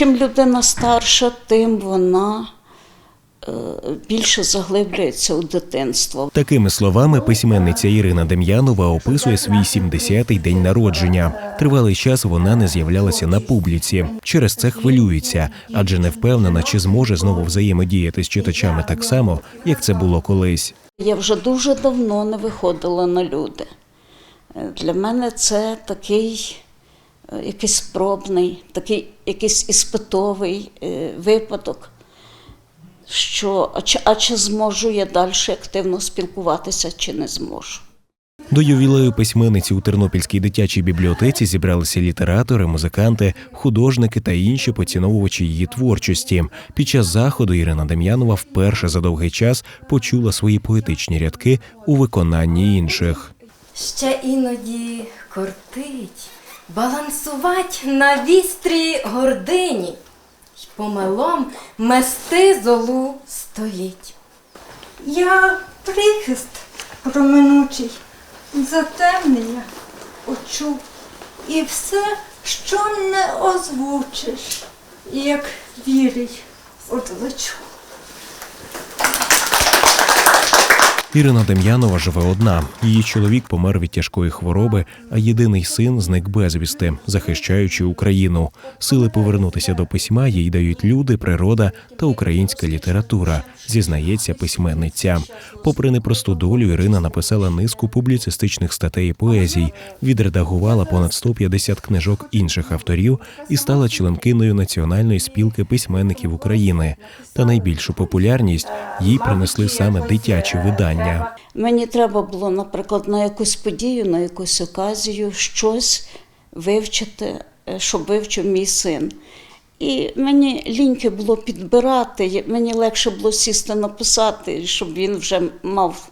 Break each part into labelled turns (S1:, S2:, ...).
S1: чим людина старша, тим вона е, більше заглиблюється у дитинство.
S2: Такими словами письменниця Ірина Дем'янова описує свій 70-й день народження. Тривалий час вона не з'являлася на публіці. Через це хвилюється, адже не впевнена, чи зможе знову взаємодіяти з читачами так само, як це було колись.
S1: Я вже дуже давно не виходила на люди. Е, Для мене це такий якийсь пробний, такий якийсь іспитовий е, випадок, що а чи, а чи зможу я далі активно спілкуватися, чи не зможу.
S2: До ювілею письменниці у Тернопільській дитячій бібліотеці зібралися літератори, музиканти, художники та інші поціновувачі її творчості. Під час заходу Ірина Дем'янова вперше за довгий час почула свої поетичні рядки у виконанні інших.
S3: Ще іноді кортить, балансувать на вістрі гордині, й помилом мести золу століть.
S4: Я прихист проминучий, затемнення почув, і все, що не озвучиш, як вірій одлечу.
S2: Ірина Дем'янова живе одна. Її чоловік помер від тяжкої хвороби, а єдиний син зник безвісти, захищаючи Україну. Сили повернутися до письма їй дають люди, природа та українська література, зізнається письменниця. Попри непросту долю, Ірина написала низку публіцистичних статей і поезій, відредагувала понад 150 книжок інших авторів і стала членкиною Національної спілки письменників України. Та найбільшу популярність їй принесли саме дитячі видання.
S1: Мені треба було, наприклад, на якусь подію, на якусь оказію щось вивчити, е, щоб вивчив мій син. І мені ліньки було підбирати, мені легше було сісти написати, щоб він вже мав,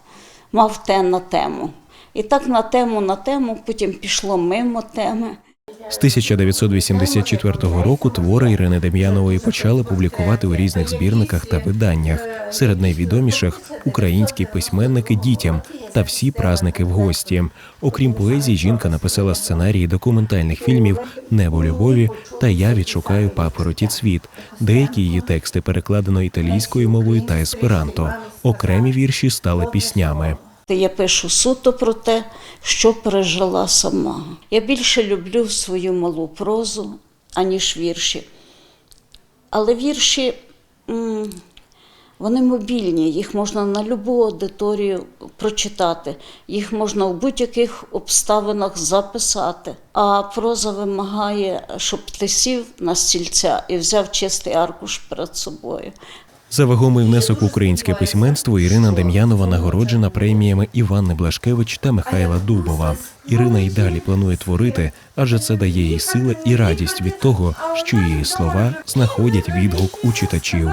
S1: мав те на тему. І так на тему, на тему, потім пішло мимо теми.
S2: З 1984 року твори Ірини Дем'янової почали публікувати у різних збірниках та виданнях. Серед найвідоміших українські письменники дітям та всі праздники в гості. Окрім поезії, жінка написала сценарії документальних фільмів Небо любові та Я відшукаю папороті цвіт. Деякі її тексти перекладено італійською мовою та есперанто. Окремі вірші стали піснями.
S1: Я пишу суто про те, що пережила сама. Я більше люблю свою малу прозу, аніж вірші. Але вірші вони мобільні, їх можна на будь-яку аудиторію прочитати, їх можна в будь-яких обставинах записати. А проза вимагає, щоб ти сів на стільця і взяв чистий аркуш перед собою.
S2: За вагомий внесок українське письменство Ірина Дем'янова нагороджена преміями Іванни Блашкевич та Михайла Дубова. Ірина й далі планує творити, адже це дає їй сили і радість від того, що її слова знаходять відгук у читачів.